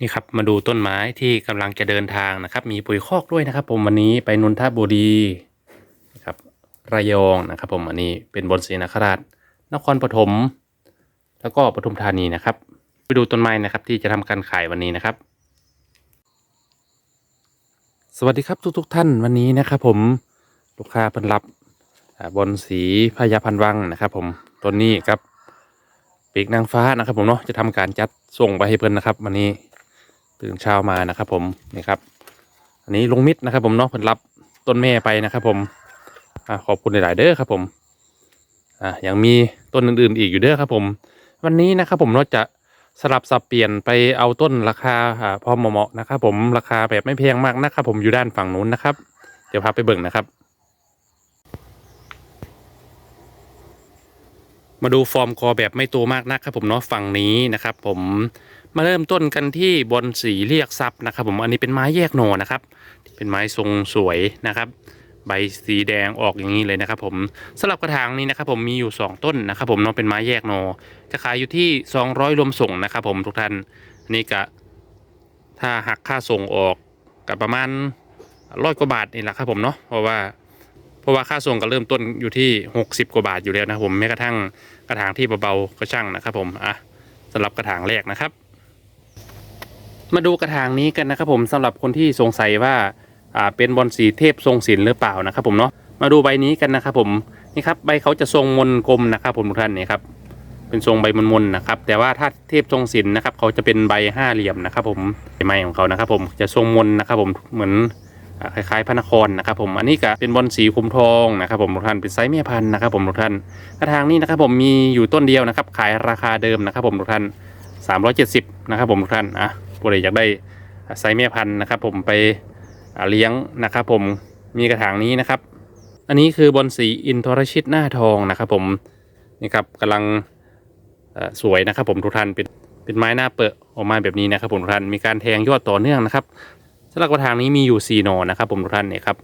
นี่ครับมาดูต้นไม้ที่กำลังจะเดินทางนะครับ มีปุ๋ยคอกด้วยนะครับ ผมวันนี้ไปนนทบุรีนะครับระยองนะครับ ผมอันนี้เป็นบนศรีนคราชนครปฐมแล้วก็ปทุมธานีนะครับ ไปดูต้นไม้นะครับ ที่จะทำการขายวันนี้นะครับ สวัสดีครับทุกๆทท่านวันนี้นะครับ ผมลูกค้าเพิ่นรับบนสีพญาพันวังนะครับ ผมต้นนี้ครับปีกนางฟ้านะครับ ผมเนาะจะทำการจัดส่งไปให้เพิ่นนะครับ วันนี้ ตื่นเช้ามานะครับ ผมนี่ครับ อันนี้ลุงมิตรนะครับ ผมเนาะเพิ่นรับต้นแม่ไปนะครับ ผมอขอบคุณหลายๆเด้อครับ ผมอ่ายังมีต้นอื่นๆอีกอยู่เด้อครับ ผม วันนี้นะครับ ผมเราจะสลับสับเปลี่ยนไปเอาต้นราคาพอเหมาะนะครับ ผมราคาแบบไม่แพงมากนะครับ ผมอยู่ด้านฝั่งนู้นนะครับ เดี๋ยวพาไปเบิ่งนะครับ มาดูฟอร์มคอแบบไม่โตมากนักครับผมเนาะฝั่งนี้นะครับผมมาเริ่มต้นกันที่บนสีเรียกซับนะครับผมอันนี้เป็นไม้แยกหนนะครับ เป็นไม้ทรงสวยนะครับ ใบสีแดงออกอย่างนี้เลยนะครับ ผมสำหรับกระถางนี้นะครับ ผมมีอยู่ 2 ต้นนะครับ ผมเนาะเป็นไม้แยกหนจะขายอยู่ที่ 200 รวมส่งนะครับ ผมทุกท่านนนี้ก็ถ้าหักค่าส่งออกกับประมาณร้อยกว่าบาทนี่แหละครับผมเนาะเพราะว่า เพราะว่าค่าส่งก็เริ่มต้นอยู่ที่ 60 กว่าบาทอยู่แล้วนะผมแม้กระทั่งกระถางที่เบาๆก็ช่างนะครับผมอะสำหรับกระถางแรกนะครับ มาดูกระถางนี้กันนะครับผมสำหรับคนที่สงสัยว่าอ่าเป็นบอลสีเทพทรงศิลป์หรือเปล่านะครับผมเนาะมาดูใบนี้กันนะครับผมนี่ครับใบเขาจะทรงมนกลมนะครับผมทุกท่านนี่ครับเป็นทรงใบมนๆนะครับ แต่ว่าถ้าเทพทรงศิลป์นะครับ เขาจะเป็นใบห้าเหลี่ยมนะครับ ผมใบไม้ของเขานะครับ ผมจะทรงมนนะครับ ผมเหมือน คล้ายๆพระนครนะครับผมอันนี้ก็เป็นบอลสีคุมทองนะครับผมทุกท่านเป็นไซส์แม่พันธ์นะครับผมทุกท่านกระถางนี้นะครับผมมีอยู่ต้นเดียวนะครับ ขายราคาเดิมนะครับผมทุกท่าน 370นะครับผมทุกท่านอะผู้ใดอยากได้ไซส์แม่พันธ์นะครับผมไปเลี้ยงนะครับผมมีกระถางนี้นะครับ อันนี้คือบอลสีอินทรชิตหน้าทองนะครับผมนี่ครับกำลังสวยนะครับผมทุกท่านเป็นเป็นไม้หน้าเปิดออกมาแบบนี้นะครับผมทุกท่านมีการแทงยอดต่อเนื่องนะครับ สำหรับกระถางนี้มีอยู่ 4 หนอนะครับ ผมทุกท่านเนี่ยครับ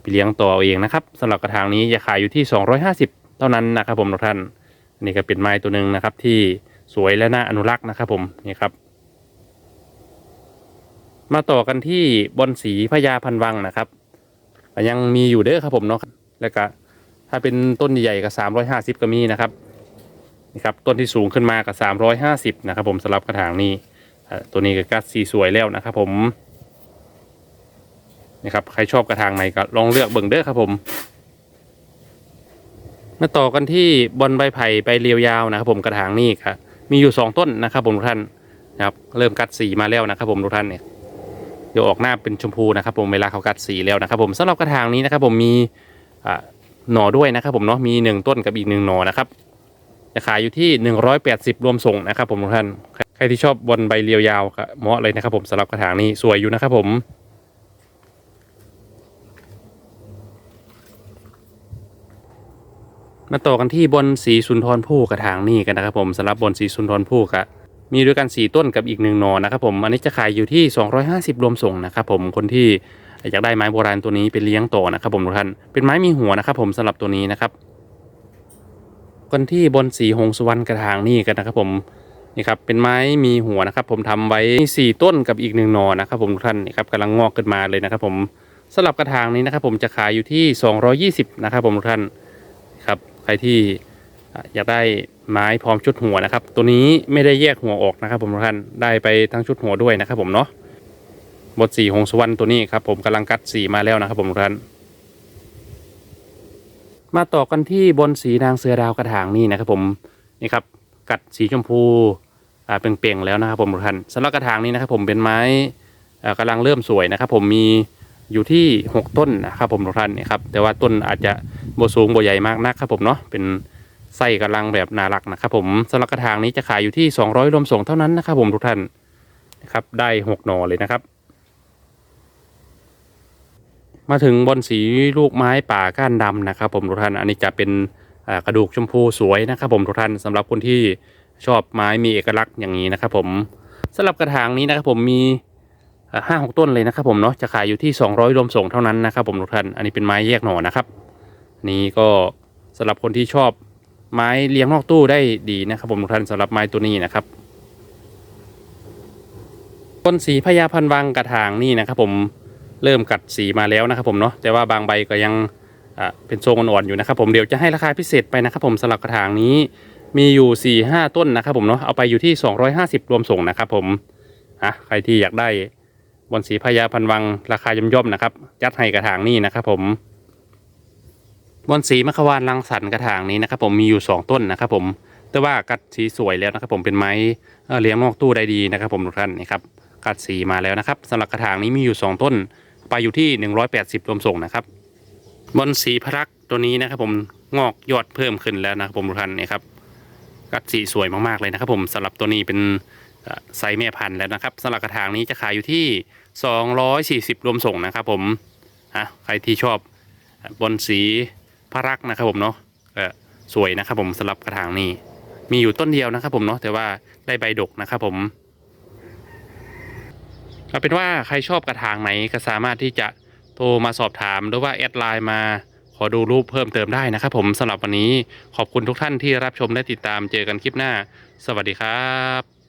ไปเลี้ยงต่อเอาเองนะครับสำหรับกระถางนี้จะขายอยู่ที่ 250 เท่านั้นนะครับ ผมทุกท่านนนี้ก็เป็นไม้ตัวหนึ่งนะครับ ที่สวยและน่าอนุรักษ์นะครับ ผมนี่ครับ มาต่อกันที่บอนสีพญาพันวังนะครับยังมีอยู่เด้อครับผมเนาะแล้วก็ถ้าเป็นต้นใหญ่ๆก็350 ก็มีนะครับนี่ครับต้นที่สูงขึ้นมาก็350 นะครับ ผมสำหรับกระถางนี้ตัวนี้ก็กัดสีสวยแล้วนะครับผม นะครับใครชอบกระถางไหนก็ลองเลือกเบิ่งเด้อครับผมมาต่อกันที่บอลใบไผ่ใบเรียวยาวนะครับผมกระถางนี่ครับมีอยู่สองต้นนะครับผมทุกท่านนะครับเริ่มกัดสีมาแล้วนะครับผมทุกท่านเนี่ยเดี๋ยวออกหน้าเป็นชมพูนะครับ ผมเวลาเขากัดสีแล้วนะครับ ผมสำหรับกระถางนี้นะครับ ผมมีอ่าหน่อด้วยนะครับ ผมเนาะมีหนึ่งต้นกับอีกหนึ่งหน่อนะครับจะขายอยู่ที่หนึ่งร้อยแปดสิบรวมส่งนะครับ ผมทุกท่าน ใครที่ชอบบอลใบเรียวยาวก็เหมาะเลยนะครับ ผมสำหรับกระถางนี้สวยอยู่นะครับผม มาต่อกันที่บนสีสุนทรภู่กระถางนี่กันนะครับผมสำหรับบนสีสุนทรภู่กะมีด้วยกันสีต้นกับอีกหนึ่งหนอนะครับผมอันนี้จะขายอยู่ที่ 250 รวมส่งนะครับผมคนที่อยากได้ไม้โบราณตัวนี้เป็นเลี้ยงต่อนะครับผมทุกท่านเป็นไม้มีหัวนะครับผมสำหรับตัวนี้นะครับกันที่บนสีหงสุวรรณกระถางนี่กันนะครับผมนี่ครับเป็นไม้มีหัวนะครับ ผมทำไว้สี่ต้นกับอีกหนึ่งหนอนะครับผมทุกท่านนี่ครับกำลังงอกขึ้นมาเลยนะครับ ผมสำหรับกระถางนี้นะครับ ผมจะขายอยู่ที่ 220 นะครับผมทุกท่าน ใครที่อยากได้ไม้พร้อมชุดหัวนะครับ ตัวนี้ไม่ได้แยกหัวออกนะครับ ผมทุกท่านได้ไปทั้งชุดหัวด้วยนะครับ ผมเนาะบทสีหงสวรรณตัวนี้ครับผมกำลังกัดสีมาแล้วนะครับ ผมทุกท่านมาต่อกันที่บนสีนางเสือดาวกระถางนี่นะครับ ผมนี่ครับกัดสีชมพูอ่าเปล่งๆแล้วนะครับ ผมทุกท่านสำหรับกระถางนี้นะครับ ผมเป็นไม้อ่ากำลังเริ่มสวยนะครับ ผมมี อยู่ที่หกต้นนะครับผมทุกท่านนี่ครับแต่ว่าต้นอาจจะโบสูงโบใหญ่มากนักครับผมเนาะเป็นไส้กำลังแบบนารักนะครับผมสำหรับกระถางนี้จะขายอยู่ที่ 200รวมส่งเท่านั้นนะครับผมทุกท่านนะครับได้หกหน่อเลยนะครับ มาถึงบอนสีลูกไม้ป่าก้านดำนะครับผมทุกท่านอันนี้จะเป็นกระดูกชมพูสวยนะครับผมทุกท่านสำหรับคนที่ชอบไม้มีเอกลักษณ์อย่างนี้นะครับผมสำหรับกระถางนี้นะครับผมมี ห้าหกต้นเลยนะครับผมเนาะจะขายอยู่ที่ 200รวมส่งเท่านั้นนะครับผมทุกท่านอันนี้เป็นไม้แยกหน่อนะครับ นี่ก็สำหรับคนที่ชอบไม้เลี้ยงนอกตู้ได้ดีนะครับผมทุกท่านสำหรับไม้ตัวนี้นะครับต้นสีพญาพันวังกระถางนี่นะครับผมเริ่มกัดสีมาแล้วนะครับผมเนาะแต่ว่าบางใบก็ยังเป็นทรงอ่อนๆอยู่นะครับผมเดี๋ยวจะให้ราคาพิเศษไปนะครับผมสำหรับกระถางนี้มีอยู่4ี่ห้าต้นนะครับผมเนาะเอาไปอยู่ที่ 250 รวมส่งนะครับผมอะใครที่อยากได้ บอนสีพญาพันวังราคาย่อมๆนะครับ ยัดให้กระถางนี่นะครับ ผมบอนสีมะขวานรังสรรกระถางนี้นะครับ ผมมีอยู่ 2 ต้นนะครับ ผม แต่ว่ากัดสีสวยแล้วนะครับ ผมเป็นไม้เเลี้ยงนอกตู้ได้ดีนะครับ ผมทุกท่านนี่ครับกัดสีมาแล้วนะครับสำหรับกระถางนี้มีอยู่ 2 ต้น ไปอยู่ที่ 180รวมส่งนะครับบอนสีพรักตัวนี้นะครับ ผมงอกยอดเพิ่มขึ้นแล้วนะครับ ผมทุกท่านนี่ครับกัดสีสวยมากๆเลยนะครับ ผมสำหรับตัวนี้เป็น ไซส์แม่พันธุ์แล้วนะครับสำหรับกระถางนี้จะขายอยู่ที่ 240 รวมส่งนะครับผมอะใครที่ชอบบนสีพรักนะครับผมเนาะสวยนะครับผมสำหรับกระถางนี้ มีอยู่ต้นเดียวนะครับผมเนาะแต่ว่าได้ใบดกนะครับผมเอาเป็นว่าใครชอบกระถางไหนก็สามารถที่จะโทรมาสอบถามหรือว่าแอดไลน์มาขอดูรูปเพิ่มเติมได้นะครับผมสำหรับวันนี้ขอบคุณทุกท่านที่รับชมและติดตามเจอกันคลิปหน้า สวัสดีครับ